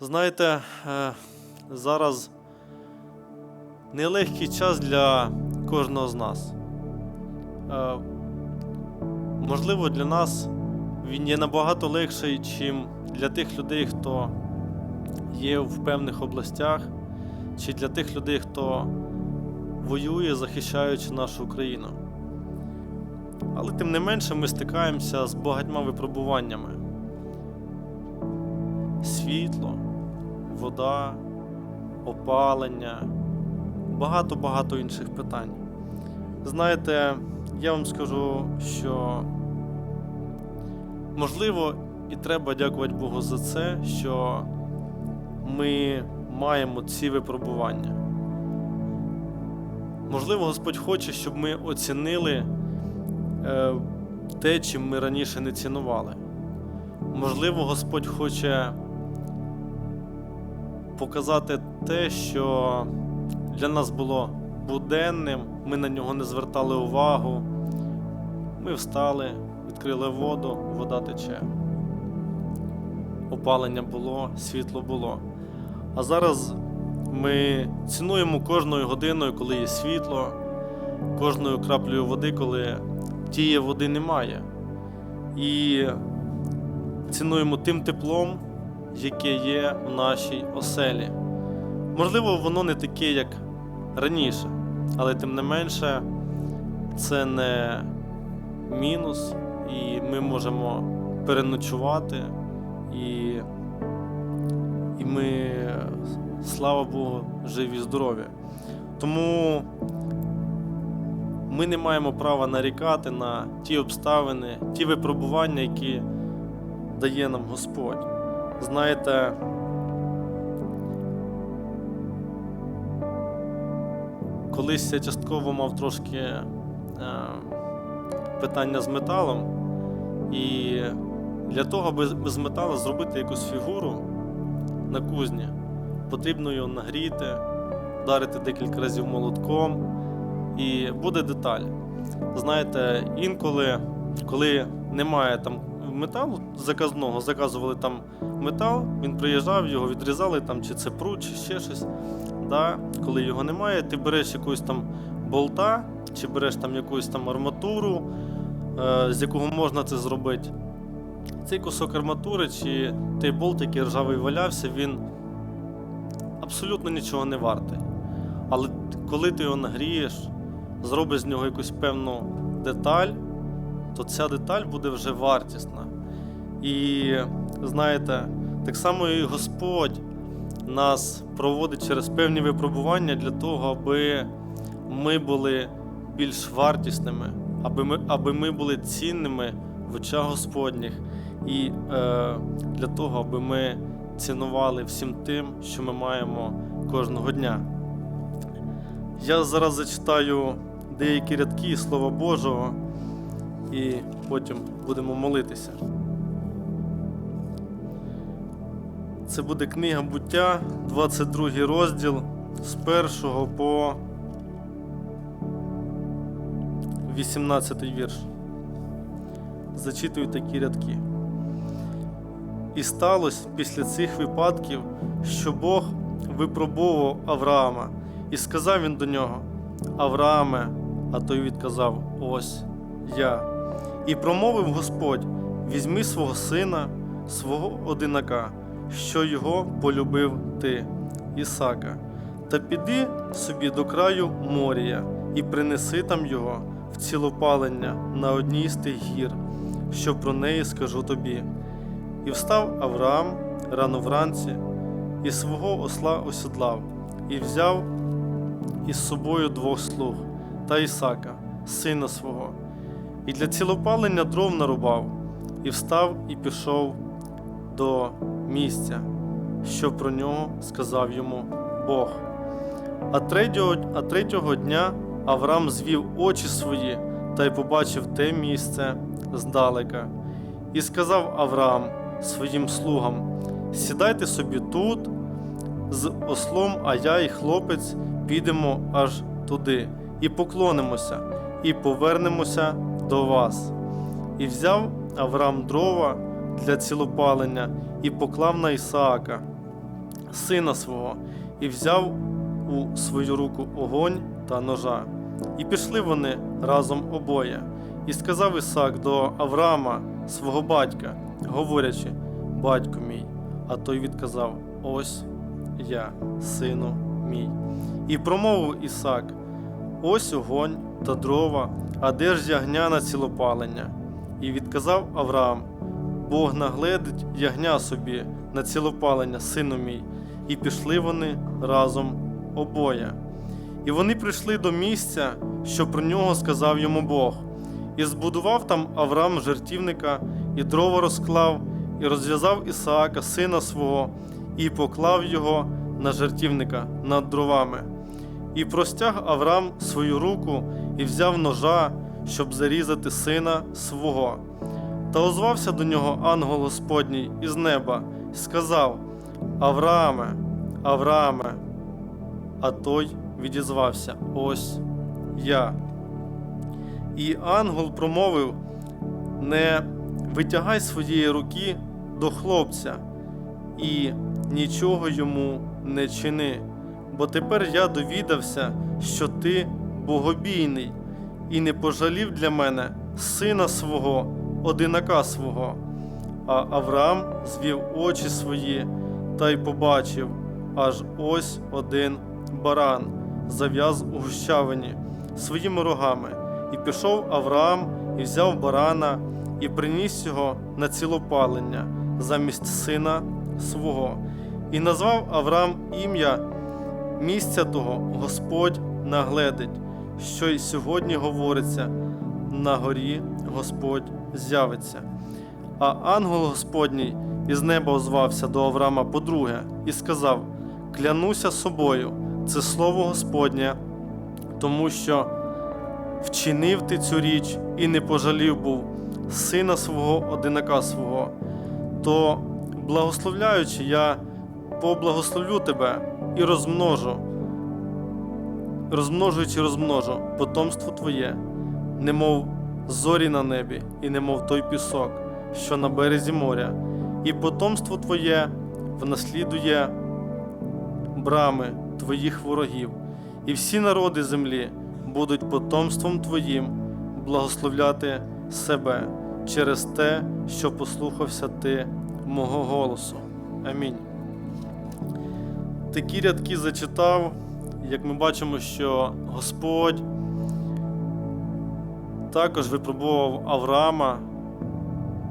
Знаєте, е, зараз нелегкий час для кожного з нас. Е, Можливо, для нас він є набагато легший, чим для тих людей, хто є в певних областях, чи для тих людей, хто воює, захищаючи нашу Україну. Але тим не менше ми стикаємося з багатьма випробуваннями. Світло, вода, опалення, багато-багато інших питань. Знаєте, я вам скажу, що можливо і треба дякувати Богу за це, що ми маємо ці випробування. Можливо, Господь хоче, щоб ми оцінили е, те, чим ми раніше не цінували. Можливо, Господь хоче показати те, що для нас було буденним, ми на нього не звертали увагу. Ми встали, відкрили воду, вода тече. Опалення було, світло було. А зараз ми цінуємо кожною годиною, коли є світло, кожною краплею води, коли тієї води немає. І цінуємо тим теплом, яке є в нашій оселі. Можливо, воно не таке, як раніше, але тим не менше, це не мінус, і ми можемо переночувати, і, і ми, слава Богу, живі, здорові. Тому ми не маємо права нарікати на ті обставини, ті випробування, які дає нам Господь. Знаєте, колись я частково мав трошки е, питання з металом, і для того, аби з металу зробити якусь фігуру на кузні, потрібно його нагріти, вдарити декілька разів молотком, і буде деталь. Знаєте, інколи, коли немає там металу заказного, заказували там метал, він приїжджав, його відрізали, там, чи це прут, чи ще щось. Да? Коли його немає, ти береш якусь там болта, чи береш там якусь там арматуру, е, з якого можна це зробити. Цей кусок арматури чи той болт, який ржавий валявся, він абсолютно нічого не вартий. Але коли ти його нагрієш, зробиш з нього якусь певну деталь, то ця деталь буде вже вартісна. І знаєте, так само і Господь нас проводить через певні випробування для того, аби ми були більш вартісними, аби ми, аби ми були цінними в очах Господніх, і е, для того, аби ми цінували всім тим, що ми маємо кожного дня. Я зараз зачитаю деякі рядки Слова Божого, і потім будемо молитися. Це буде книга буття, 22 розділ з 1 по 18 вірш. Зачитую такі рядки. І сталося після цих випадків, що Бог випробовував Авраама, і сказав він до нього: Аврааме, а той відказав: Ось я. І промовив Господь: візьми свого сина, свого одинака, що його полюбив ти, Ісака, та піди собі до краю морія і принеси там його в цілопалення на одній з тих гір, що про неї скажу тобі. І встав Авраам рано вранці, і свого осла осідлав, і взяв із собою двох слуг та Ісака, сина свого, і для цілопалення дров нарубав, і встав і пішов до місця, що про нього сказав йому Бог. А третього, а третього дня Авраам звів очі свої та й побачив те місце здалека. І сказав Авраам своїм слугам: Сідайте собі тут з ослом, а я і хлопець підемо аж туди, і поклонимося, і повернемося до вас. І взяв Авраам дрова для цілопалення і поклав на Ісаака, сина свого, і взяв у свою руку огонь та ножа. І пішли вони разом обоє. І сказав Ісак до Авраама, свого батька, говорячи: Батько мій. А той відказав: Ось я, сину мій. І промовив Ісак: Ось огонь та дрова, а де ж ягня на цілопалення? І відказав Авраам: Бог нагледить ягня собі на цілопалення, сину мій. І пішли вони разом обоє. І вони прийшли до місця, що про нього сказав йому Бог, і збудував там Авраам жертівника, і дрова розклав, і розв'язав Ісаака, сина свого, і поклав його на жертівника над дровами. І простяг Авраам свою руку і взяв ножа, щоб зарізати сина свого. Та озвався до нього ангел Господній із неба і сказав: Аврааме, Аврааме. А той відізвався: Ось я. І ангел промовив: Не витягай своєї руки до хлопця і нічого йому не чини, бо тепер я довідався, що ти богобійний, і не пожалів для мене сина свого, одинака свого. А Авраам звів очі свої та й побачив, аж ось один баран зав'яз у гущавині своїми рогами. І пішов Авраам і взяв барана і приніс його на цілопалення замість сина свого. І назвав Авраам ім'я місця того Господь нагледить, що й сьогодні говориться на горі Господь з'явиться. А ангел Господній із неба озвався до Авраама подруге і сказав: Клянуся собою, це слово Господнє, тому що вчинив ти цю річ і не пожалів був сина свого одинака свого, то, благословляючи, я поблагословлю тебе і розмножу, розмножуючи, розмножу потомство твоє, немов зорі на небі, і немов той пісок, що на березі моря, і потомство твоє внаслідує брами твоїх ворогів, і всі народи землі будуть потомством твоїм благословляти себе через те, що послухався ти мого голосу. Амінь. Такі рядки зачитав, як ми бачимо, що Господь також випробував Авраама,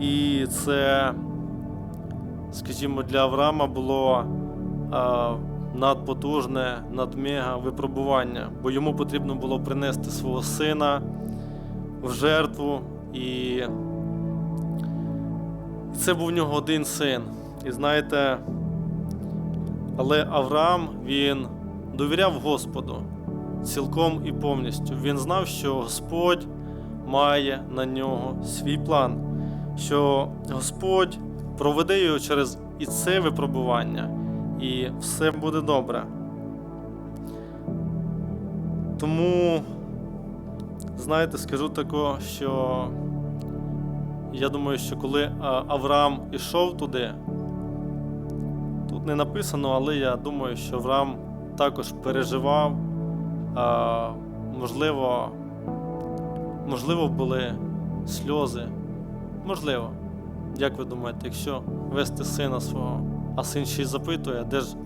і це, скажімо, для Авраама було надпотужне, надмега випробування, бо йому потрібно було принести свого сина в жертву, і це був в нього один син. І знаєте, але Авраам він довіряв Господу цілком і повністю. Він знав, що Господь має на нього свій план, що Господь проведе його через і це випробування, і все буде добре. Тому, знаєте, скажу тако, що я думаю, що коли Авраам ішов туди, тут не написано, але я думаю, що Авраам також переживав, можливо, можливо, були сльози. Можливо. Як ви думаєте, якщо вести сина свого, а син ще й запитує, де ж,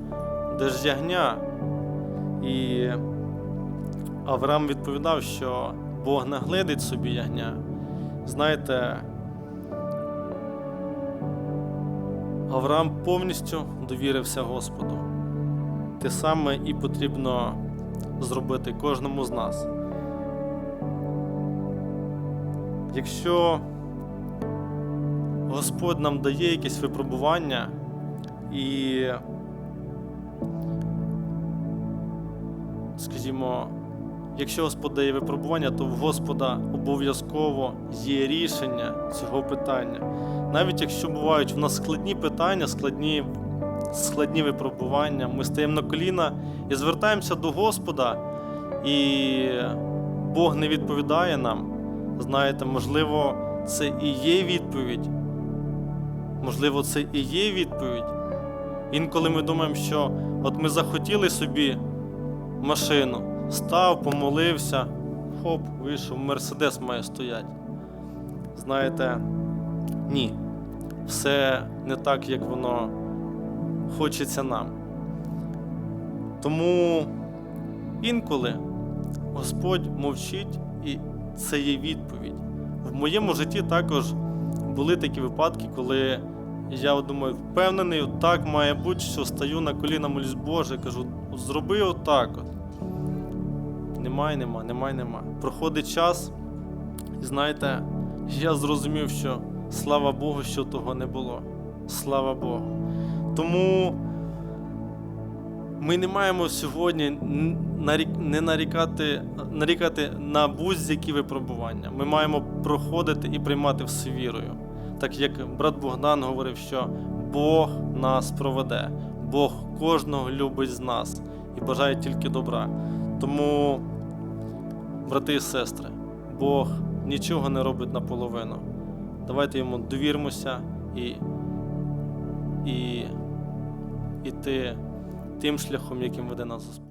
де ж ягня? І Авраам відповідав, що Бог нагледить собі ягня. Знаєте, Авраам повністю довірився Господу. Те саме і потрібно зробити кожному з нас. Якщо Господь нам дає якесь випробування і, скажімо, якщо Господь дає випробування, то в Господа обов'язково є рішення цього питання. Навіть якщо бувають в нас складні питання, складні, складні випробування, ми стаємо на коліна і звертаємося до Господа, і Бог не відповідає нам. Знаєте, можливо, це і є відповідь. Можливо, це і є відповідь. Інколи ми думаємо, що от ми захотіли собі машину, став, помолився, хоп, вийшов, мерседес має стояти. Знаєте, ні, все не так, як воно хочеться нам. Тому інколи Господь мовчить, і це є відповідь. В моєму житті також були такі випадки, коли я думаю, впевнений, так має бути, що стаю на коліна молюсь Боже, кажу, зроби отак от. Немає, нема, немає, нема. Проходить час, і знаєте, я зрозумів, що слава Богу, що того не було. Слава Богу. Тому ми не маємо сьогодні не нарікати, нарікати на будь-які випробування. Ми маємо проходити і приймати все вірою. Так як брат Богдан говорив, що Бог нас проведе, Бог кожного любить з нас і бажає тільки добра. Тому, брати і сестри, Бог нічого не робить наполовину. Давайте йому довірмося і, і іти тим шляхом, яким веде нас Господь.